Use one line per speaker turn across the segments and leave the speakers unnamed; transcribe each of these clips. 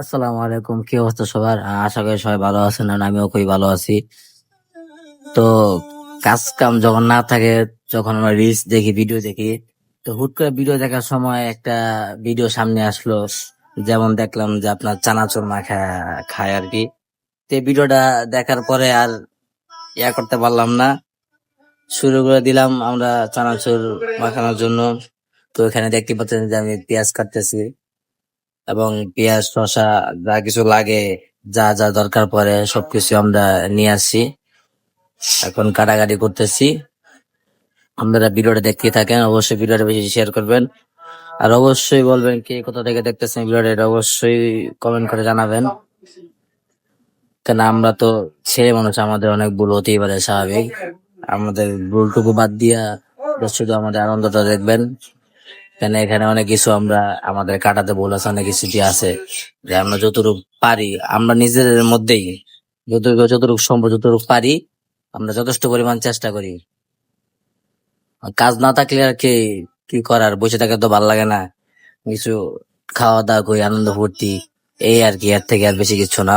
আসসালামু আলাইকুম, কি অবস্থা সবার? আশা করি সবাই ভালো আছেন আর আমিও খুবই ভালো আছি। তো কাজ কাম যখন না থাকে, যখন আমরা রিলস দেখি ভিডিও দেখি, তো হুট করে ভিডিও দেখার সময় একটা ভিডিও সামনে আসলো। যেমন দেখলাম যে আপনার চানাচুর মাখা খায় আর কি। তো ভিডিওটা দেখার পরে আর ইয়া করতে পারলাম না। শুরু করে দিলাম আমরা চানাচুর মাখানোর জন্য। তো এখানে দেখতে পাচ্ছেন যে আমি পেঁয়াজ কাটতেছি। এবং পেঁয়াজ, শসা, যা কিছু লাগে, যা যা দরকার পড়ে, সবকিছু আমরা নিয়ে আসছি। এখন কাটাকাটি করতেছি। আপনারা ভিডিওটা দেখতে থাকেন, অবশ্যই ভিডিওটা বেশি শেয়ার করবেন। আর অবশ্যই বলবেন কে কোথা থেকে দেখতেছেন ভিডিওটা, এটা অবশ্যই কমেন্ট করে জানাবেন। কেন, আমরা তো ছেলে মানুষ, আমাদের অনেক ভুল হতেই পারে, স্বাভাবিক। আমাদের ভুলটুকু বাদ দিয়া, শুধু আমাদের আনন্দটা দেখবেন। কেন এখানে অনেক কিছু আমরা আমাদের কাটাতে ভুল আছে, অনেক কিছু যে আছে যে আমরা যতটুকু পারি, আমরা নিজেদের মধ্যেই যতটুকু যতটুকু সম্ভব যতটুকু পারি, আমরা যথেষ্ট পরিমাণ চেষ্টা করি। কাজ না থাকলে আর কি কি করার? বসে থাকতে তো ভালো লাগে না। কিছু খাওয়া দাওয়া করি, আনন্দ ফুর্তি, এই আর কি, এর থেকে আর বেশি কিছু না।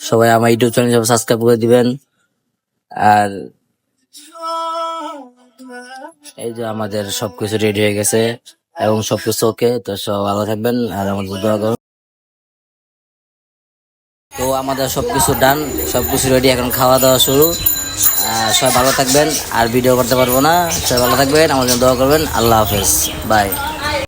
সবাই আমার ইউটিউব চ্যানেল সাবস্ক্রাইব করে দিবেন। আর এই যে আমাদের সবকিছু রেডি হয়ে গেছে এবং সবকিছু ওকে তো সব ভালো থাকবেন আর আমাদের দোয়া করুন। তো আমাদের সবকিছু ডান সবকিছু রেডি এখন খাওয়া দাওয়া শুরু। সবাই ভালো থাকবেন আর ভিডিও করতে পারব না। সবাই ভালো থাকবেন, আমাদের দোয়া করবেন। আল্লাহ হাফেজ। বাই